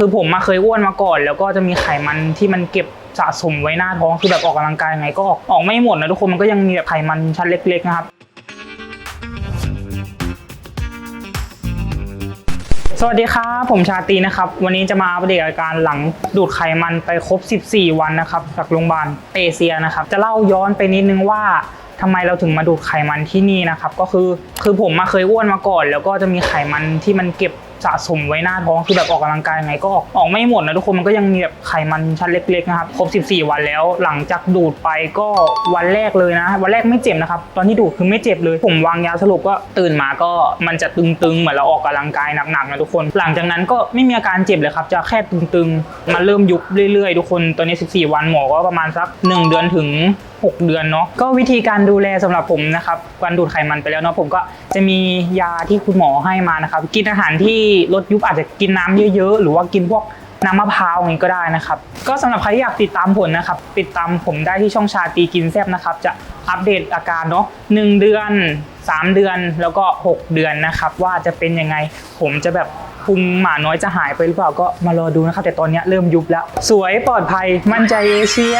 คือผมมาเคยอ้วนมาก่อน แล้วก็จะมีไขมันที่มันเก็บสะสมไว้หน้าท้องคือแบบออกกำลังกายยังไงก็ออกออกไม่หมดนะทุกคนมันก็ยังมีแบบไขมันชั้นเล็กๆนะครับสวัสดีครับผมชาตีนะครับ วันนี้จะมาอัปเดตอาการหลังดูดไขมันไปครบ 14 วันนะครับจากโรงพยาบาลเอเชียนะครับ จะเล่าย้อนไปนิดนึงว่า ทำไมเราถึงมาดูดไขมันที่นี่นะครับ ก็คือคือผมมาเคยอ้วนมาก่อน แล้วก็จะมีไขมันที่มันเก็บสะสมไว้หน้าท้องคือแบบออกกำลังกายยังไงก็ออกออกไม่หมดนะทุกคนมันก็ยังมีแบบไขมันชั้นเล็กๆนะครับครบ 14 วันแล้ว หลังจากดูดไปก็วันแรกเลยนะ วันแรกไม่เจ็บนะครับ ตอนที่ดูดคือไม่เจ็บเลย ผมวางยาสลบก็ตื่นมาก็มันจะตึงๆเหมือนเราออกกำลังกายหนักๆนะทุกคน หลังจากนั้นก็ไม่มีอาการเจ็บเลยครับ จะแค่ตึงๆมันเริ่มยุบเรื่อยๆ ทุกคนตอนนี้ 14 วันหมอก็ประมาณสัก 1 เดือนถึง6 เดือนเนาะก็วิธีการดูแลสำหรับผมนะครับการดูดไขมันไปแล้วเนาะผมก็จะมียาที่คุณหมอให้มานะครับ กินอาหารที่ลดยุบอาจจะกินน้ำเยอะๆ หรือว่ากินพวกน้ำมะพร้าวอย่างนี้ก็ได้นะครับ ก็สำหรับใครที่อยากติดตามผลนะครับ ติดตามผมได้ที่ช่องชาตีกินแซบนะครับ จะอัปเดตอาการเนาะหนึ่งเดือน 3 เดือนแล้วก็ 6 เดือนนะครับ ว่าจะเป็นยังไงผมจะแบบพุงหมาน้อยจะหายไปหรือเปล่าก็มารอดูนะครับ แต่ตอนนี้เริ่มยุบแล้ว สวยปลอดภัยมั่นใจเอเชีย